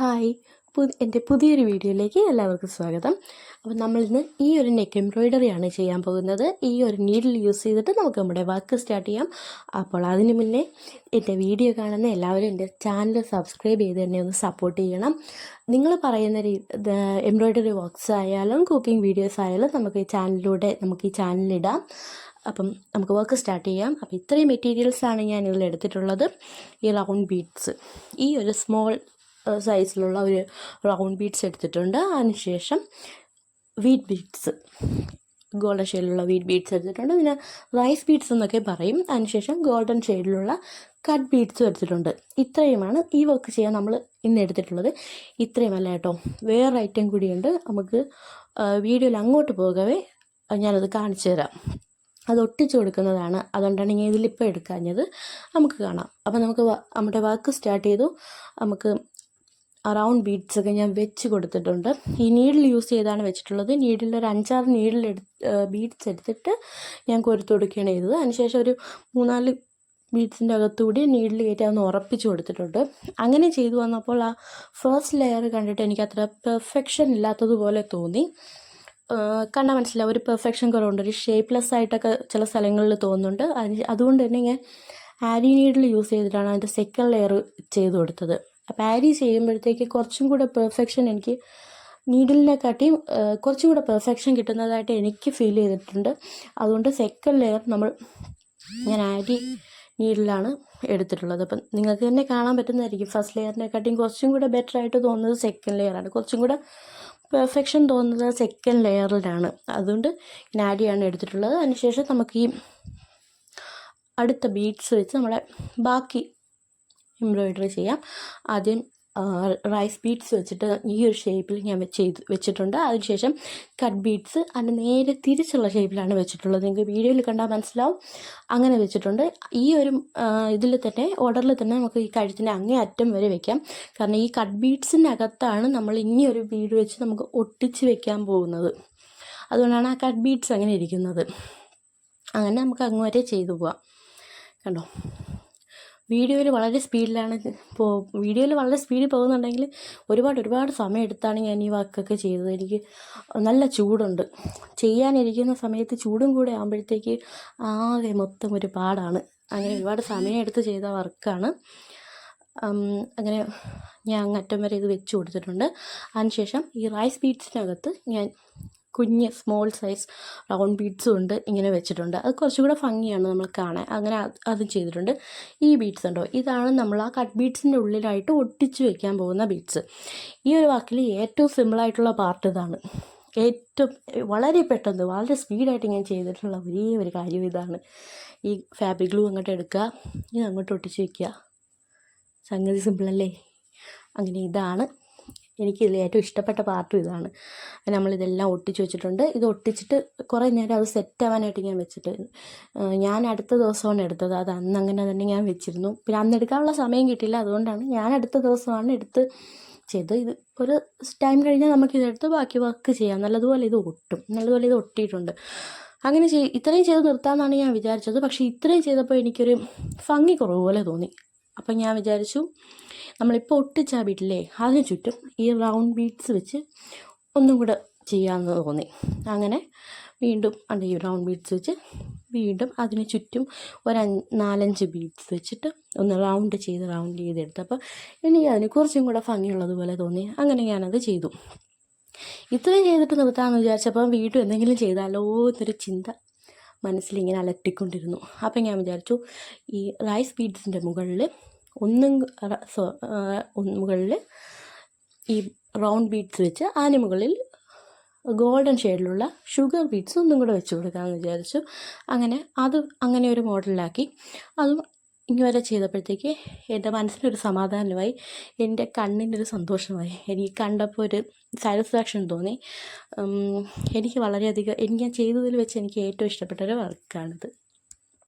Hi. പു എന്റെ പുതിയൊരു വീഡിയോയിലേക്ക് എല്ലാവർക്കും സ്വാഗതം. അപ്പോൾ നമ്മളിന്ന് ഈ ഒരു നെക്ക് എംബ്രോയ്ഡറിയാണ് ചെയ്യാൻ പോകുന്നത്. ഈ ഒരു നീഡിൽ യൂസ് ചെയ്തിട്ട് നമുക്ക് നമ്മുടെ വർക്ക് സ്റ്റാർട്ട് ചെയ്യാം. അപ്പോൾ അതിന് മുന്നേ എന്റെ വീഡിയോ കാണുന്ന എല്ലാവരും എന്റെ ചാനൽ സബ്സ്ക്രൈബ് ചെയ്ത് തന്നെ ഒന്ന് സപ്പോർട്ട് ചെയ്യണം. നിങ്ങൾ പറയുന്ന രീ എംബ്രോയ്ഡറി വർക്ക്സ് ആയാലും കുക്കിംഗ് വീഡിയോസ് ആയാലും നമുക്ക് ഈ ചാനലിലൂടെ നമുക്ക് ഈ ചാനലിടാം അപ്പം നമുക്ക് വർക്ക് സ്റ്റാർട്ട് ചെയ്യാം. അപ്പോൾ ഇത്രയും മെറ്റീരിയൽസാണ് ഞാൻ ഇതിൽ എടുത്തിട്ടുള്ളത്. ഈ റൗണ്ട് ബീഡ്സ്. ഈ ഒരു സ്മോൾ സൈസിലുള്ള ഒരു റൗണ്ട് ബീഡ്സ് എടുത്തിട്ടുണ്ട്. അതിനുശേഷം വീറ്റ് ബീഡ്സ് ഗോൾഡൻ ഷെയ്ഡിലുള്ള വീറ്റ് ബീഡ്സ് എടുത്തിട്ടുണ്ട്. പിന്നെ റൈസ് ബീഡ്സ് എന്നൊക്കെ പറയും. അതിനുശേഷം ഗോൾഡൻ ഷെയ്ഡിലുള്ള കട്ട് ബീഡ്സും എടുത്തിട്ടുണ്ട്. ഇത്രയുമാണ് ഈ വർക്ക് ചെയ്യാൻ നമ്മൾ ഇന്ന് എടുത്തിട്ടുള്ളത്. ഇത്രയുമല്ല കേട്ടോ. വേറെ ഐറ്റം കൂടിയുണ്ട്. നമുക്ക് വീഡിയോയിൽ അങ്ങോട്ട് പോകവേ. ഞാനത് കാണിച്ചു തരാം. അത് ഒട്ടിച്ചു കൊടുക്കുന്നതാണ്. അതുകൊണ്ടാണ് ഞാൻ ഇതിലിപ്പോൾ എടുക്കാഞ്ഞത്. നമുക്ക് കാണാം. അപ്പോൾ നമുക്ക് നമ്മുടെ വർക്ക് സ്റ്റാർട്ട് ചെയ്തു. നമുക്ക് റൗണ്ട് ബീഡ്സ് ഒക്കെ ഞാൻ വെച്ച് കൊടുത്തിട്ടുണ്ട്. ഈ നീഡിൽ യൂസ് ചെയ്താണ് വെച്ചിട്ടുള്ളത്. നീഡിൽ ഒരു അഞ്ചാറ് നീഡിൽ എടു ബീഡ്സ് എടുത്തിട്ട് ഞാൻ കൊരുത്ത് കൊടുക്കുകയാണ് ചെയ്തത്. അതിനുശേഷം ഒരു മൂന്നാൽ ബീഡ്സിന്റെ അകത്തുകൂടി നീഡിൽ കയറ്റി അതൊന്ന് ഉറപ്പിച്ച് കൊടുത്തിട്ടുണ്ട്. അങ്ങനെ ചെയ്തു വന്നപ്പോൾ ആ ഫസ്റ്റ് ലെയർ കണ്ടിട്ട് എനിക്ക് അത്ര പെർഫെക്ഷൻ ഇല്ലാത്തതുപോലെ തോന്നി. കണ്ടാൽ മനസ്സിലാവും. ഒരു പെർഫെക്ഷൻ കുറവുണ്ട്. ഒരു ഷേപ്പ്ലെസ് ആയിട്ടൊക്കെ ചില സ്ഥലങ്ങളിൽ തോന്നുന്നുണ്ട്. അതിന് അതുകൊണ്ട് തന്നെ ഞാൻ ആരി നീഡിൽ യൂസ് ചെയ്തിട്ടാണ് അതിന്റെ സെക്കൻഡ് ലെയർ ചെയ്ത് കൊടുത്തത്. അപ്പോൾ ആരി ചെയ്യുമ്പോഴത്തേക്ക് കുറച്ചും കൂടെ പെർഫെക്ഷൻ എനിക്ക് നീഡിലിനെക്കാട്ടിയും കുറച്ചും കൂടെ പെർഫെക്ഷൻ കിട്ടുന്നതായിട്ട് എനിക്ക് ഫീൽ ചെയ്തിട്ടുണ്ട്. അതുകൊണ്ട് സെക്കൻഡ് ലെയർ നമ്മൾ ഞാൻ ആരി നീഡിലാണ് എടുത്തിട്ടുള്ളത്. അപ്പം നിങ്ങൾക്ക് തന്നെ കാണാൻ പറ്റുന്നതായിരിക്കും. ഫസ്റ്റ് ലെയറിനെക്കാട്ടിയും കുറച്ചും കൂടെ ബെറ്റർ ആയിട്ട് തോന്നുന്നത് സെക്കൻഡ് ലെയറാണ് കുറച്ചും കൂടെ പെർഫെക്ഷൻ തോന്നുന്നത് സെക്കൻഡ് ലെയറിലാണ് അതുകൊണ്ട് ഞാൻ ആരിയാണ് എടുത്തിട്ടുള്ളത്. അതിനുശേഷം നമുക്ക് ഈ അടുത്ത ബീഡ്സ് വെച്ച് നമ്മളെ ബാക്കി എംബ്രോയിഡറി ചെയ്യാം. ആദ്യം റൈസ് ബീഡ്സ് വെച്ചിട്ട് ഈ ഒരു ഷേപ്പിൽ ഞാൻ ചെയ്ത് വെച്ചിട്ടുണ്ട്. അതിനുശേഷം കട്ട് ബീഡ്സ് അതിന് നേരെ തിരിച്ചുള്ള ഷേപ്പിലാണ് വെച്ചിട്ടുള്ളത്. നിങ്ങൾക്ക് വീഡിയോയിൽ കണ്ടാൽ മനസ്സിലാവും. അങ്ങനെ വെച്ചിട്ടുണ്ട്. ഈ ഒരു ഇതിൽ തന്നെ ഓർഡറിൽ തന്നെ നമുക്ക് ഈ കഴുത്തിന്റെ അങ്ങേ അറ്റം വരെ വെക്കാം. കാരണം ഈ കട്ട് ബീഡ്സിനകത്താണ് നമ്മൾ ഇനി ഒരു വീട് വെച്ച് നമുക്ക് ഒട്ടിച്ച് വെക്കാൻ പോകുന്നത്. അതുകൊണ്ടാണ് ആ കട്ട് ബീഡ്സ് അങ്ങനെ ഇരിക്കുന്നത്. അങ്ങനെ നമുക്ക് അങ്ങ് വരെ ചെയ്തു പോവാം. കണ്ടോ? വീഡിയോയിൽ വളരെ സ്പീഡിലാണ് പോ വീഡിയോയിൽ വളരെ സ്പീഡിൽ പോകുന്നുണ്ടെങ്കിൽ ഒരുപാട് ഒരുപാട് സമയം എടുത്താണ് ഞാൻ ഈ വർക്കൊക്കെ ചെയ്തത്. എനിക്ക് നല്ല ചൂടുണ്ട്. ചെയ്യാനിരിക്കുന്ന സമയത്ത് ചൂടും കൂടെ ആകുമ്പോഴത്തേക്ക് ആകെ മൊത്തം ഒരു പാടാണ്. അങ്ങനെ ഒരുപാട് സമയം എടുത്ത് ചെയ്ത വർക്കാണ്. അങ്ങനെ ഞാൻ അങ്ങറ്റം വരെ ഇത് വെച്ച് കൊടുത്തിട്ടുണ്ട്. അതിനുശേഷം ഈ റൈസ് ബീറ്റ്സിനകത്ത് ഞാൻ കുഞ്ഞ് സ്മോൾ സൈസ് റൗണ്ട് ബീഡ്സ് ഉണ്ട് ഇങ്ങനെ വെച്ചിട്ടുണ്ട്. അത് കുറച്ചുകൂടെ ഭംഗിയാണ് നമ്മൾ കാണാൻ. അങ്ങനെ അത് ചെയ്തിട്ടുണ്ട്. ഈ ബീഡ്സ് ഉണ്ടോ? ഇതാണ് നമ്മൾ ആ കട്ട് ബീഡ്സിന്റെ ഉള്ളിലായിട്ട് ഒട്ടിച്ച് വെക്കാൻ പോകുന്ന ബീഡ്സ് ഈ ഒരു വാക്കിൽ ഏറ്റവും സിമ്പിളായിട്ടുള്ള പാർട്ട് ഇതാണ്. ഏറ്റവും വളരെ പെട്ടെന്ന് വളരെ സ്പീഡായിട്ട് ഞാൻ ചെയ്തിട്ടുള്ള ഒരേ ഒരു കാര്യം ഇതാണ്. ഈ ഫാബ്രിക് ഗ്ലൂ അങ്ങോട്ട് എടുക്കുക ഇത് അങ്ങോട്ട് ഒട്ടിച്ച് വയ്ക്കുക സംഗതി സിമ്പിളല്ലേ അങ്ങനെ ഇതാണ്. എനിക്കിതിൽ ഏറ്റവും ഇഷ്ടപ്പെട്ട പാർട്ടും ഇതാണ്. നമ്മളിതെല്ലാം ഒട്ടിച്ച് വെച്ചിട്ടുണ്ട്. ഇത് ഒട്ടിച്ചിട്ട് കുറേ നേരം അത് സെറ്റ് ആവാനായിട്ട് ഞാൻ വെച്ചിട്ട് ഞാൻ അടുത്ത ദിവസമാണ് എടുത്തത്. അത് അന്ന് അങ്ങനെ തന്നെ ഞാൻ വെച്ചിരുന്നു. പിന്നെ അന്ന് എടുക്കാനുള്ള സമയം കിട്ടിയില്ല. അതുകൊണ്ടാണ് ഞാൻ അടുത്ത ദിവസമാണ് എടുത്ത് ചെയ്ത് ഇത് ഒരു ടൈം കഴിഞ്ഞാൽ നമുക്ക് നമുക്കിതെടുത്ത് ബാക്കി വർക്ക് ചെയ്യാം. നല്ലതുപോലെ ഇത് ഒട്ടും. നല്ലതുപോലെ ഇത് ഒട്ടിയിട്ടുണ്ട്. അങ്ങനെ ചെയ് ഇത്രയും ചെയ്ത് നിർത്താമെന്നാണ് ഞാൻ വിചാരിച്ചത്. പക്ഷേ ഇത്രയും ചെയ്തപ്പോൾ എനിക്കൊരു ഭംഗി കുറവ് പോലെ തോന്നി. അപ്പം ഞാൻ വിചാരിച്ചു നമ്മളിപ്പോൾ ഒട്ടിച്ച വീട്ടിലെ അതിന് ചുറ്റും ഈ റൗണ്ട് ബീഡ്സ് വെച്ച് ഒന്നും കൂടെ ചെയ്യാമെന്ന് തോന്നി. അങ്ങനെ വീണ്ടും അണ്ട് ഈ റൗണ്ട് ബീഡ്സ് വെച്ച് വീണ്ടും അതിന് ചുറ്റും ഒരു നാലഞ്ച് ബീഡ്സ് വെച്ചിട്ട് ഒന്ന് റൗണ്ട് ചെയ്ത് റൗണ്ട് ചെയ്തെടുത്ത്. അപ്പോൾ എനിക്ക് അതിന് കുറച്ചും കൂടെ ഭംഗിയുള്ളതുപോലെ തോന്നി. അങ്ങനെ ഞാനത് ചെയ്തു. ഇത്രയും ചെയ്തിട്ട് നിർത്താമെന്ന് വിചാരിച്ചപ്പോൾ വീണ്ടും എന്തെങ്കിലും ചെയ്താലോ എന്നൊരു ചിന്ത മനസ്സിലിങ്ങനെ അലട്ടിക്കൊണ്ടിരുന്നു. അപ്പം ഞാൻ വിചാരിച്ചു ഈ റൈസ് ബീഡ്സിന്റെ മുകളിൽ ഒന്നും മുകളിൽ ഈ റൗണ്ട് ബീഡ്സ് വെച്ച് അതിന് മുകളിൽ ഗോൾഡൻ ഷെയ്ഡിലുള്ള ഷുഗർ ബീഡ്സ് ഒന്നും കൂടെ വെച്ച് കൊടുക്കാമെന്ന് വിചാരിച്ചു. അങ്ങനെ അത് അങ്ങനെ ഒരു മോഡലിലാക്കി. അതും ഇങ്ങനെ ചെയ്തപ്പോഴത്തേക്ക് എന്റെ മനസ്സിനൊരു സമാധാനമായി എന്റെ കണ്ണിനൊരു സന്തോഷമായി. എനിക്ക് കണ്ടപ്പോൾ ഒരു സാറ്റിസ്ഫാക്ഷൻ തോന്നി. എനിക്ക് വളരെയധികം എനിക്ക് ഞാൻ ചെയ്തതിൽ വെച്ച് എനിക്ക് ഏറ്റവും ഇഷ്ടപ്പെട്ട ഒരു വർക്കാണിത്